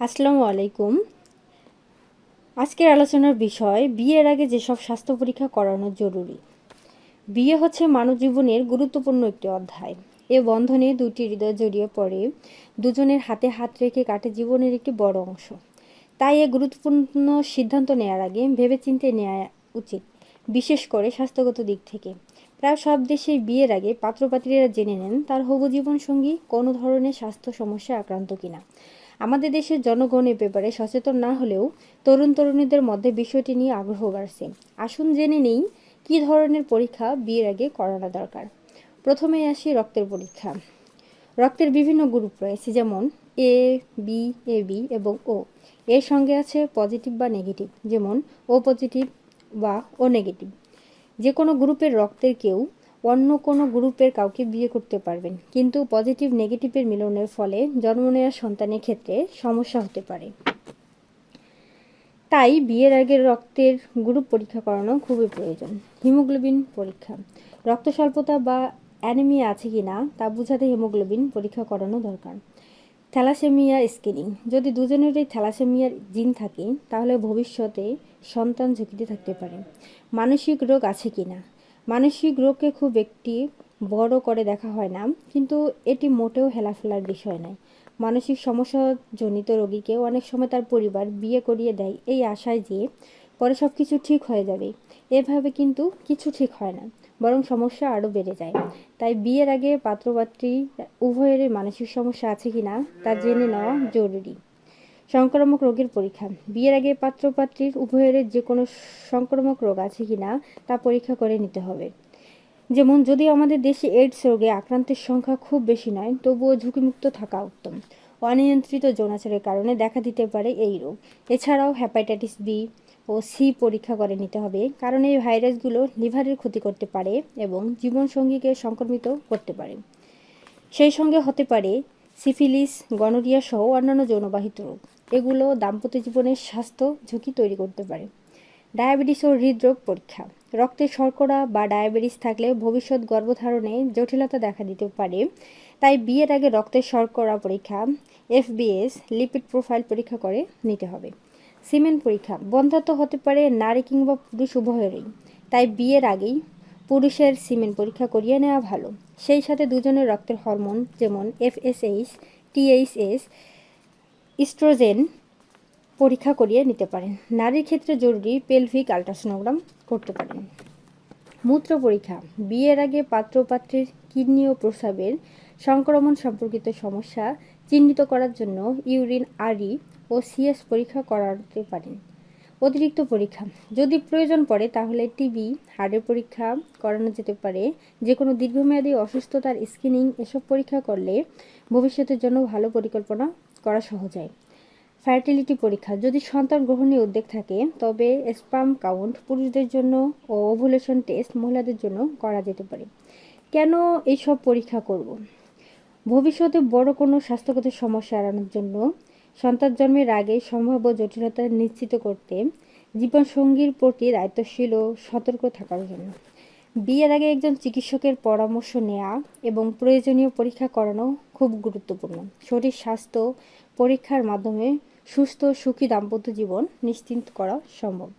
আসসালামু আলাইকুম। আজকের আলোচনার বিষয়, বিয়ের আগে যেসব স্বাস্থ্য পরীক্ষা করানো জরুরি। বিয়ে হচ্ছে মানব জীবনের গুরুত্বপূর্ণ একটি অধ্যায়। এ বন্ধনে দুটি হৃদয় জড়িয়ে পড়ে, দুজনের হাতে হাত রেখে কাটে জীবনের একটি বড় অংশ। তাই এ গুরুত্বপূর্ণ সিদ্ধান্ত নেওয়ার আগে ভেবেচিন্তে নেওয়া উচিত, বিশেষ করে স্বাস্থ্যগত দিক থেকে। প্রায় সব দেশেই বিয়ের আগে পাত্রপাত্রীরা জেনে নেন, তার হবু জীবনসঙ্গী কোনো ধরনের স্বাস্থ্য সমস্যায় আক্রান্ত কিনা। আমাদের দেশের জনগণ এ ব্যাপারে সচেতন না হলেও তরুণ তরুণীদের মধ্যে বিষয়টি নিয়ে আগ্রহ বাড়ছে। আসুন জেনে নেই কী ধরনের পরীক্ষা বিয়ের আগে করানো দরকার। প্রথমেই আসি রক্তের পরীক্ষা। রক্তের বিভিন্ন গ্রুপ রয়েছে, যেমন এ বি এ বি এবং ও এর সঙ্গে আছে পজিটিভ বা নেগেটিভ, যেমন ও পজিটিভ বা ও নেগেটিভ। যে কোনো গ্রুপের রক্তের কেউ অন্য কোনো গ্রুপের কাউকে বিয়ে করতে পারবেন। কিন্তু পজিটিভ, নেগেটিভের মিলনের ফলে জন্ম নেওয়া সন্তানের ক্ষেত্রে সমস্যা হতে পারে। তাই বিয়ের আগে রক্তের গ্রুপ পরীক্ষা করানো খুবই প্রয়োজন। হিমোগ্লোবিন পরীক্ষা। রক্ত স্বল্পতা বা অ্যানিমিয়া আছে কি না, তা বোঝাতে হিমোগ্লোবিন পরীক্ষা করানো দরকার। Thalassaemia screening. যদি দুজনেরই থ্যালাসেমিয়ার জিন থাকে, তাহলে ভবিষ্যতে সন্তান ঝুঁকিতে থাকতে পারে। মানসিক রোগ আছে কি না? মানসিক রোগকে খুব একটি বড় করে দেখা হয় না, কিন্তু এটি মোটেও হেলাফেলার বিষয় নয়। মানসিক সমস্যাজনিত রোগীকে অনেক সময় তার পরিবার বিয়ে করিয়ে দেয় এই আশায় যে পরে সব কিছু ঠিক হয়ে যাবে। এভাবে কিন্তু কিছু ঠিক হয় না, বরং সমস্যা আরও বেড়ে যায়। তাই বিয়ের আগে পাত্রপাত্রী উভয়েরই মানসিক সমস্যা আছে কি না তা জেনে নেওয়া জরুরি। সংক্রামক রোগের পরীক্ষা। বিয়ের আগে পাত্রপাত্রীর, উভয়ের যে কোনো সংক্রামক রোগ আছে কি না, তা পরীক্ষা করে নিতে হবে। যেমন, যদি আমাদের দেশে এইডস রোগে আক্রান্তের সংখ্যা খুব বেশি নয়, তবুও ঝুঁকিমুক্ত থাকা উত্তম। অনিয়ন্ত্রিত যৌনাচারের কারণে দেখা দিতে পারে এই রোগ। এছাড়াও হ্যাপাটাইটিস বি ও সি পরীক্ষা করে নিতে হবে, কারণ এই ভাইরাসগুলো লিভারের ক্ষতি করতে পারে এবং জীবনসঙ্গীকে সংক্রমিত করতে পারে। সেই সঙ্গে হতে পারে সিফিলিস, গনোরিয়া সহ অন্যান্য যৌনবাহিত রোগ। এগুলো দাম্পত্য জীবনের স্বাস্থ্য ঝুঁকি তৈরি করতে পারে। ডায়াবেটিস ও হৃদরোগ পরীক্ষা। রক্তে শর্করা বা ডায়াবেটিস থাকলে ভবিষ্যৎ গর্ভধারণে জটিলতা দেখা দিতে পারে। তাই বিয়ের আগে রক্তের শর্করা পরীক্ষা, এফবিএস, লিপিড প্রোফাইল পরীক্ষা করে নিতে হবে। সিমেন্ট পরীক্ষা। বন্ধাত্ম হতে পারে নারী কিংবা পুরুষ উভয়েরই। তাই বিয়ের আগেই পুরুষের সিমেন্ট পরীক্ষা করিয়ে নেওয়া ভালো। সেই সাথে দুজনের রক্তের হরমোন যেমন এফএসএইচ, টিএইচএস ইস্ট্রোজেন পরীক্ষা করিয়ে নিতে পারেন। নারীর ক্ষেত্রে জরুরি পেলভিক আলট্রাসোনোগ্রাম করতে পারেন। মূত্র পরীক্ষা। বিয়ের আগে পাত্রপাত্রীর কিডনি ও প্রস্রাবের সংক্রমণ সম্পর্কিত সমস্যা চিহ্নিত করার জন্য ইউরিন, আরই ও সিএস পরীক্ষা করাতে পারেন। অতিরিক্ত পরীক্ষা। যদি প্রয়োজন পড়ে, তাহলে টিবি হার্টের পরীক্ষা করানো যেতে পারে। যে কোনো দীর্ঘমেয়াদী অসুস্থতার স্ক্রিনিং, এসব পরীক্ষা করলে ভবিষ্যতের জন্য ভালো পরিকল্পনা করা সহজ হয় ফার্টিলিটি পরীক্ষা, যদি সন্তান গ্রহণে উদ্বেগ থাকে, তবে স্পাম কাউন্ট পুরুষদের জন্য ও ওভুলেশন টেস্ট মহিলাদের জন্য করা যেতে পারে। কেন এইসব পরীক্ষা করব? ভবিষ্যতে বড় কোনো স্বাস্থ্যগত সমস্যা এড়ানোর জন্য সন্তান জন্মের আগে সম্ভাব্য জটিলতা নিশ্চিত করতে জীবনসঙ্গীর প্রতি দায়িত্বশীল ও সতর্ক থাকার জন্য। বিয়ের আগে একজন চিকিৎসকের পরামর্শ নেওয়া এবং প্রয়োজনীয় পরীক্ষা করানো খুব গুরুত্বপূর্ণ। শরীর স্বাস্থ্য পরীক্ষার মাধ্যমে সুস্থ, সুখী দাম্পত্য জীবন নিশ্চিন্ত করা সম্ভব।